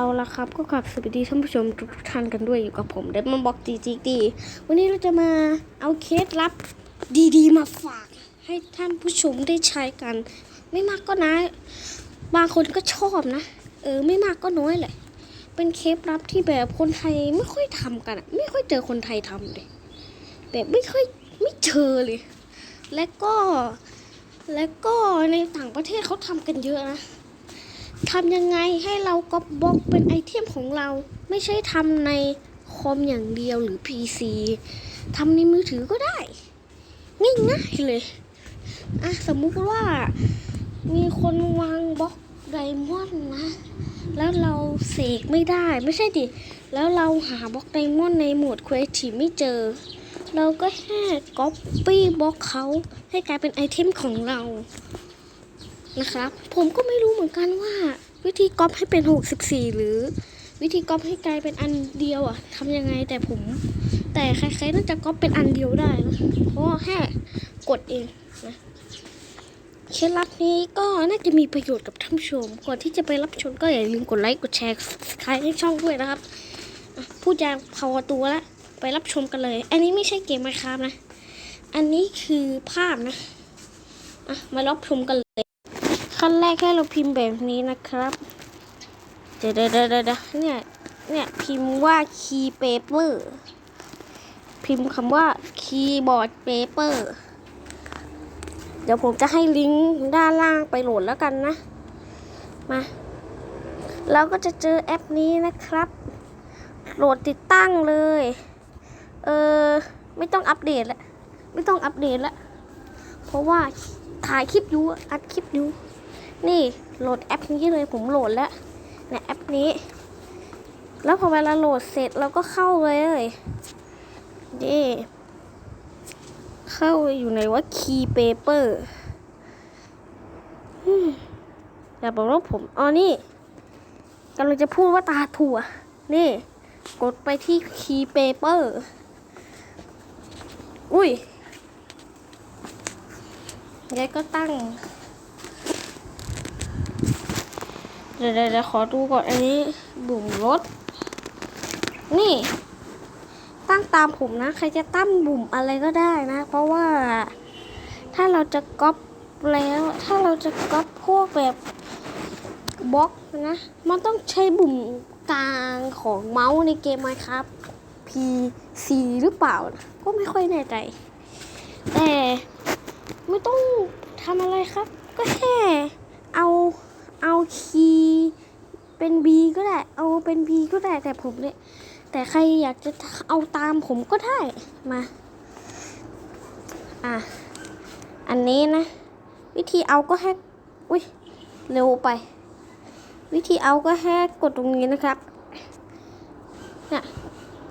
เอาละครับ ก็กลับสวัสดีท่านผู้ชมทุกท่านกันด้วยอยู่กับผมเดมอนบอกจีจีดีวันนี้เราจะมาเอาเคล็ดลับดีๆ มาฝาก ให้ท่านผู้ชมได้ใช้กัน ไม่มากก็น้อยบางคนก็ชอบนะ เออไม่มากก็น้อยแหละ เป็นเคล็ดลับที่แบบคนไทยไม่ค่อยทำกันไม่ค่อยเจอคนไทยทำเลยแบบไม่ค่อยไม่เจอเลย และก็และก็ในต่างประเทศเขาทำกันเยอะนะ ทำยังไงให้เราก็บล็อกเป็นไอเทมของเรา ไม่ใช่ทำในคอมอย่างเดียวหรือ PC ทำในมือถือก็ได้ ง่ายๆเลยอะสมมุติว่ามีคนวางบล็อกไดมอนด์นะ แล้วเราเสกไม่ได้ไม่ใช่ดิ แล้วเราหาบล็อกไดมอนด์ในโหมดค r e a t i v e ไม่เจอ เราก็แค่ก๊อปปี้บล็อกเขาให้กลายเป็นไอเทมของเรา นะครับ ผมก็ไม่รู้เหมือนกันว่า วิธีก๊อปให้เป็น 64 หรือ วิธีก๊อปให้กลายเป็นอันเดียวอะทำยังไงแต่ผม แต่ใครๆน่าจะก๊อปเป็นอันเดียวได้นะเพราะแค่กดเองนะเคล็ดลับนี้ก็น่าจะมีประโยชน์กับท่านผู้ชม ก่อนที่จะไปรับชมก็อย่าลืมกดไลค์กดแชร์ใครให้ช่องด้วยนะครับ พูดยาพอตัวล้วไปรับชมกันเลย อันนี้ไม่ใช่เกมไมครับนะ อันนี้คือภาพนะ อะ มารับชมกันเลย ขั้นแรกให้เราพิมพ์แบบนี้นะครับ เดี๋ยวเดี๋ยวเดี๋ยวเนี่ย เนี่ย พิมพ์ว่า key paper พิมพ์คำว่า keyboard paper เดี๋ยวผมจะให้ลิงก์ด้านล่างไปโหลดแล้วกันนะ มา เราก็จะเจอแอปนี้นะครับ โหลดติดตั้งเลย เออ ไม่ต้องอัปเดตแล้ว ไม่ต้องอัปเดตแล้ว เพราะว่าถ่ายคลิปอยู่อัดคลิปอยู่ นี่โหลดแอปนี้เลยผมโหลดแล้วเนี่ยแอปนี้ แล้วพอเวลาโหลดเสร็จเราก็เข้าเลยนี่เข้าอยู่ในว่า key paper อืมอย่าบอกว่าผมอ๋อนี่กำลังจะพูดว่าตาถั่ว นี่ กดไปที่ key paper อุ้ยยายก็ตั้ง เดี๋ยวเดี๋ยวขอดูก่อนอันนี้บุ่มรถ นี่ ตั้งตามผมนะ ใครจะตั้งบุ่มอะไรก็ได้นะ เพราะว่าถ้าเราจะก๊อปแล้วถ้าเราจะก๊อปพวกแบบบล็อกนะ มันต้องใช้บุ่มกลางของเมาส์ในเกมไหมครับ PC หรือเปล่านะก็ไม่ค่อยแน่ใจ แต่ไม่ต้องทำอะไรครับ ก็แค่เอา เอาคีเป็น B ก็ได้ เอาเป็น B ก็ได้แต่ผมเนี่ย แต่ใครอยากจะเอาตามผมก็ได้ มา อะ อันนี้นะ วิธีเอาก็แค่อุ้ยเร็วไป วิธีเอาก็แค่กดตรงนี้นะครับเนี่ย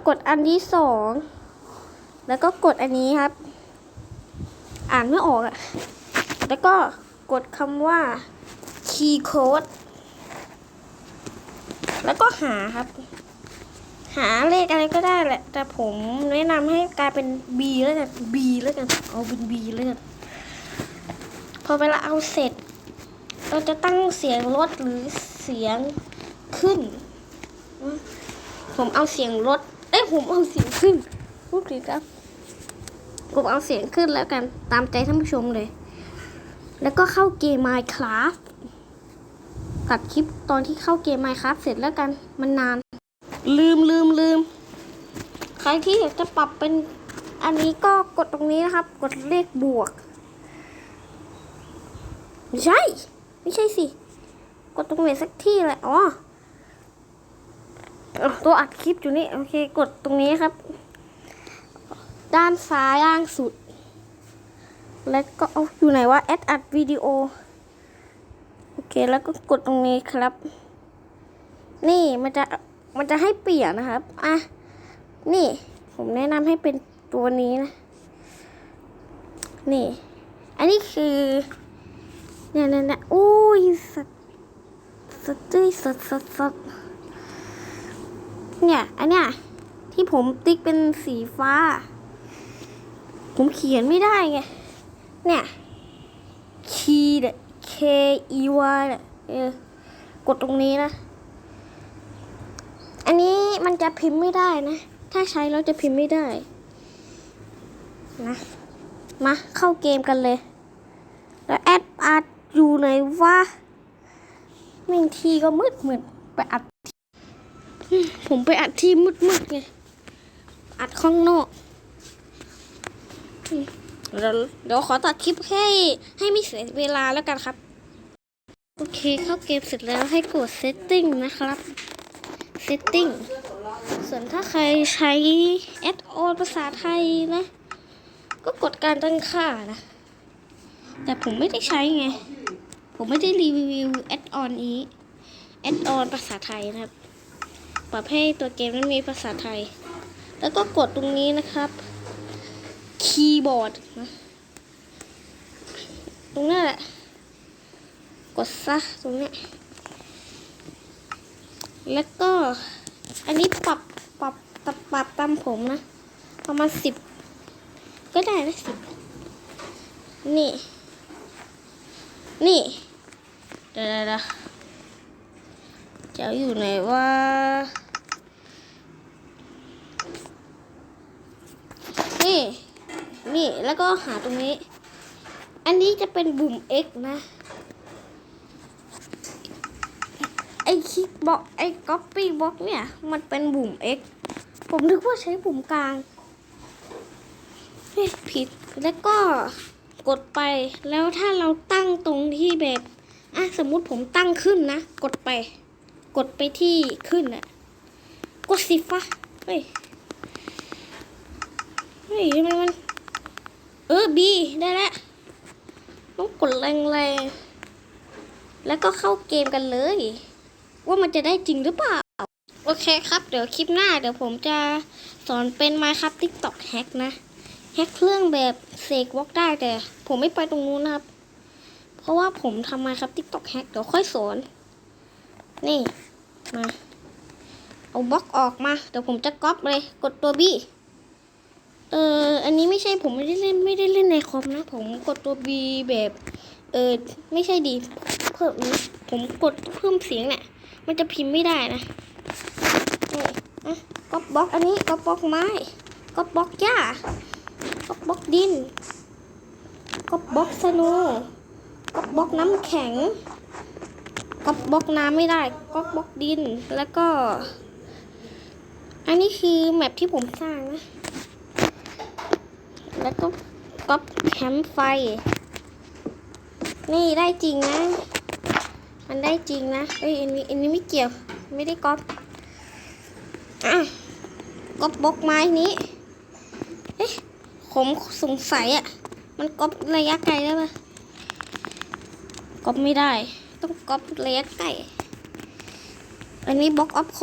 กดอันที่สองแล้วก็กดอันนี้ครับ อ่านไม่ออกอะแล้วก็กดคำว่า คีย์โค้ดแล้วก็หาครับ หาเลขอะไรก็ได้แหละ แต่ผมแนะนำให้กลายเป็น B แล้วกัน B แล้วกันเอาเป็น B แล้วกันพอเวลาเอาเสร็จ เราจะตั้งเสียงลดหรือเสียงขึ้น ผมเอาเสียงลดเอ้ยผมเอาเสียงขึ้นพูดผิดครับผมเอาเสียงขึ้นแล้วกันตามใจท่านผู้ชมเลย แล้วก็เข้าเกม Minecraft ตัดคลิปตอนที่เข้าเกม Minecraft เสร็จแล้วกันมันนาน ลืมลืมลืมใครที่อยากจะปรับเป็นอันนี้ก็กดตรงนี้นะครับ กดเลขบวก ไม่ใช่ ไม่ใช่สิ กดตรงไหนสักที่แหละอ๋อตัวอัดคลิปอยู่นี่ โอเค กดตรงนี้ครับ ด้านซ้ายล่างสุด แล้วก็เอาอยู่ไหนวะแอดอัดวิดีโอ แล้วก็กดตรงนี้ครับ นี่มันจะมันจะให้เปลี่ยนนะครับ อะ นี่ ผมแนะนำให้เป็นตัวนี้นะ นี่ อันนี้คือ เนี่ยเนี่ยเนี่ยโอ้ยสัตสัตว์จุ้ยสัตว์สัตว์สัตว์เนี่ย อันเนี้ยที่ผมติ๊กเป็นสีฟ้า ผมเขียนไม่ได้ไง เนี่ย คีย์เนี่ย E Y เออกดตรงนี้นะ อันนี้มันจะพิมพ์ไม่ได้นะ ถ้าใช้แล้วจะพิมพ์ไม่ได้นะ มาเข้าเกมกันเลย แล้วแอดอัดอยู่ไหนวะม่งทีก็มืดมืดไปอัด ผมไปอัดที่มืดมืดไง อัดข้างนอกเดี๋ยวเดี๋ยวขอตัดคลิปให้ให้ไม่เสียเวลาแล้วกันครับ โอเคเข้าเกมเสร็จแล้วให้กด setting นะครับ setting ส่วนถ้าใครใช้แอดออนภาษาไทยนะ ก็กดการตั้งค่านะ แต่ผมไม่ได้ใช้ไง ผมไม่ได้รีวิวแอดออนนี้แอดออนภาษาไทยนะครับ ปรับให้ตัวเกมนั้นมีภาษาไทย แล้วก็กดตรงนี้นะครับ คีย์บอร์ดนะ ตรงนั้นแหละ กดซะตรงเนี้ยแล้วก็อันนี้ปรับปรับปรับปรับตามผมนะ ประมาณสิบก็ได้นะสิบนี่ นี่เดี๋ยวเดี๋ยวเจะเอาอยู่ไหนว่านี่ นี่ แล้วก็หาตรงนี้ อันนี้จะเป็นบุ่ม X นะ ไอคลิกบล็อกไอก๊อปปี้บล็อกเนี่ย มันเป็นบุ่ม X ผมนึกว่าใช้บุ่มกลางเฮ้ยผิดแล้วก็กดไปแล้วถ้าเราตั้งตรงที่แบบอะสมมุติผมตั้งขึ้นนะ กดไป กดไปที่ขึ้นอะกดสิฟะเฮ้ยเฮ้ยทำไมมัน เออ B ได้แล้วต้องกดแรงๆแล้วก็เข้าเกมกันเลย ว่ามันจะได้จริงหรือเปล่า โอเคครับ เดี๋ยวคลิปหน้าเดี๋ยวผมจะสอนเป็น Minecraft TikTok Hack นะ แฮกเครื่องแบบเสกวอกได้แต่ ผมไม่ไปตรงนู้นนะครับ เพราะว่าผมทำ Minecraft TikTok Hack เดี๋ยวค่อยสอน นี่ มา เอาบล็อกออกมา เดี๋ยวผมจะก๊อปเลย กดตัว B เออ อันนี้ไม่ใช่ผมไม่ได้เล่นไม่ได้เล่นในคอมนะ ผมกดตัว B แบบ เออ ไม่ใช่ดี เพิ่มนี้ผมกดเพิ่มเสียงเนี่ย มันจะพิมพ์ไม่ได้นะนี่อะก๊อปบล็อกอันนี้ก๊อปบล็อกไม้ก๊อปบล็อกหญ้าก๊อปบล็อกดินก๊อปบล็อกสนว์ก๊อปบล็อกน้ำแข็งก๊อปบล็อกน้ำไม่ได้ก๊อปบล็อกดินแล้วก็ อันนี้คือแมปที่ผมสร้างนะ แล้วก็ก๊อปแคมป์ไฟ นี่ได้จริงนะ มันได้จริงนะ เอ้ยอันนี้อันนี้ไม่เกี่ยว ไม่ได้ก๊อปอะก๊อปบล็อกไม้นี้ เอ๊ะผมสงสัยอะ่ะ มันก๊อประยะไกลได้ปะก๊อปไม่ได้ ต้องก๊อประยะใกล้อันนี้บล็อกออฟโค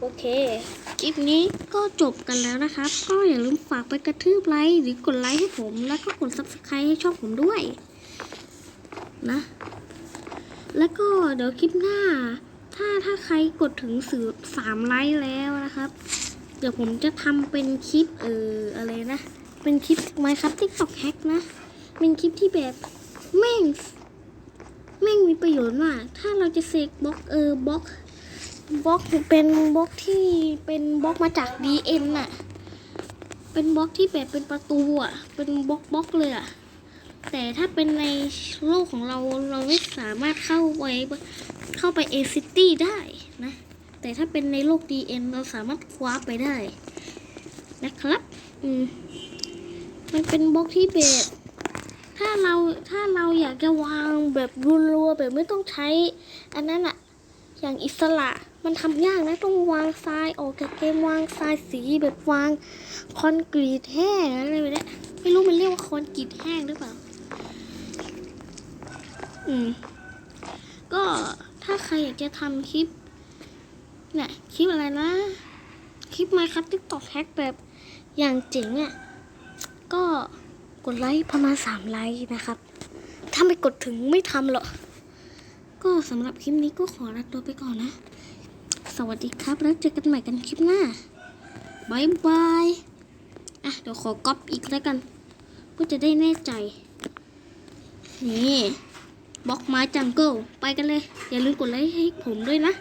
โอเค คลิปนี้ก็จบกันแล้วนะครับ ก็อย่าลืมฝากไปกระทืบไลค์หรือกดไลค์ให้ผม แล้วก็กด subscribe ให้ช่องผมด้วย นะ แล้วก็เดี๋ยวคลิปหน้า ถ้าถ้าใครกดถึงสื่อสามไลค์แล้วนะครับ เดี๋ยวผมจะทำเป็นคลิปเอออะไรนะ เป็นคลิปไหมครับ TikTok hack นะ เป็นคลิปที่แบบแม่งแม่งมีประโยชน์มากถ้าเราจะเซกบล็อกเออบล็อก บล็อกเป็นบล็อกที่เป็นบล็อกมาจาก DN น่ะ เป็นบล็อกที่แบบเป็นประตูอะ เป็นบล็อกบล็อกเลยอะ แต่ถ้าเป็นในโลกของเราเราไม่สามารถเข้าไปเข้าไปเอซิตี้ได้นะ แต่ถ้าเป็นในโลก DN เอ็นเราสามารถคว้าไปได้ นะครับ อืม มันเป็นบล็อกที่แบบถ้าเราถ้าเราอยากจะวางแบบรัวๆแบบไม่ต้องใช้ อันนั้นอะอย่างอิสระ มันทำยากนะต้องวางทรายออกจากเกมวางทรายสีแบบวางคอนกรีตแห้งอะไรแบบนี้ไม่รู้มันเรียกว่าคอนกรีตแห้งหรือเปล่า อืม ก็ถ้าใครอยากจะทำคลิปเนี่ยคลิปอะไรนะ คลิป Minecraft TikTok Hack แบบอย่างเจ๋งอะก็กดไลค์ประมาณสามไลค์นะครับ ถ้าไม่กดถึงไม่ทำหรอกก็สำหรับคลิปนี้ก็ขอลาตัวไปก่อนนะ สวัสดีครับ แล้วเจอกันใหม่กันคลิปหน้าบายบาย อะ เดี๋ยวขอก๊อปอีกแล้วกันเพื่อจะได้แน่ใจ นี่บล็อกไม้จังเกิลไปกันเลย อย่าลืมกดไลค์ให้ผมด้วยนะ